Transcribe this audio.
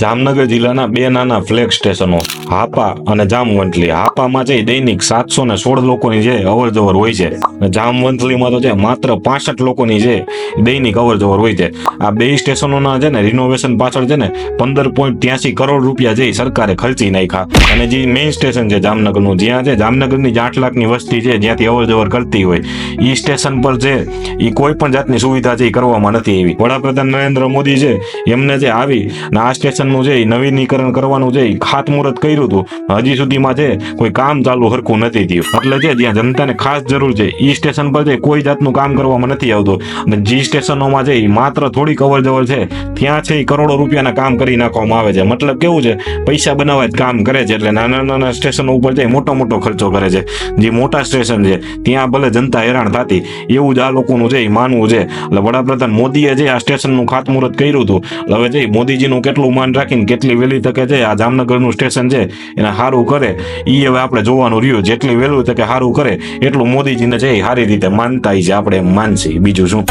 જામનગર જિલ્લાના બે નાના ફ્લેગ સ્ટેશનો, હાપા અને જામવંથલી. હાપામાં છે દૈનિક સાતસો ને સોળ લોકોની જે અવર જવર હોય છે. જામવંતલીમાં તો છે માત્ર પાસઠ લોકોની જે દૈનિક અવર જવર હોય છે. આ બે સ્ટેશનોના છે ને રિનોવેશન પાછળ છે ને પંદર પોઈન્ટ ત્યાસી કરોડ રૂપિયા જે સરકારે ખર્ચી નાખ્યા. અને જે મેઇન સ્ટેશન છે જામનગરનું, જ્યાં છે જામનગરની આઠ લાખની વસ્તી છે જ્યાંથી અવર જવર કરતી હોય એ સ્ટેશન પર છે એ કોઈ પણ જાતની સુવિધા છે એ કરવામાં નથી એવી વડાપ્રધાન નરેન્દ્ર મોદી છે એમને જે આવી ને આ સ્ટેશનનું છે નવીનીકરણ કરવાનું છે ખાતમુહૂર્ત કર્યું હતું. હજી સુધીમાં છે, કોઈ કામ ચાલુ હરખું નથી થયું. એટલે છે, જ્યાં જનતાને ખાસ જરૂર છે, ઈ સ્ટેશન પર છે, કોઈ જાતનું કામ કરવામાં નથી આવતું. અને જી સ્ટેશનોમાં છે માત્ર થોડીક કવર જવર છે, ત્યાં છે કરોડો રૂપિયાના કામ કરી નાખવામાં આવે છે. મતલબ કેવું છે, પૈસા બનાવવા જ કામ કરે છે, એટલે નાના નાના સ્ટેશનો ઉપર જાય મોટો મોટો ખર્ચો કરે છે. જે મોટા સ્ટેશન છે, ત્યાં ભલે જનતા હેરાન થતી, એવું જ આ લોકોનું છે એ માનવું છે. એટલે વડાપ્રધાન મોદીએ જે આ સ્ટેશનનું ખાતમુહૂર્ત કર્યું હતું હવે જે મોદીજીનું કેટલું માન રાખીને કેટલી વહેલી તકે છે, આ જામનગરનું સ્ટેશન છે, એને સારું કરે. એ હવે આપણે જોવાનું રહ્યું, જેટલી વહેલું તકે સારું કરે, એટલું મોદીજીને છે એ સારી રીતે માનતા છે, આપણે એમ માનસી બીજું શું?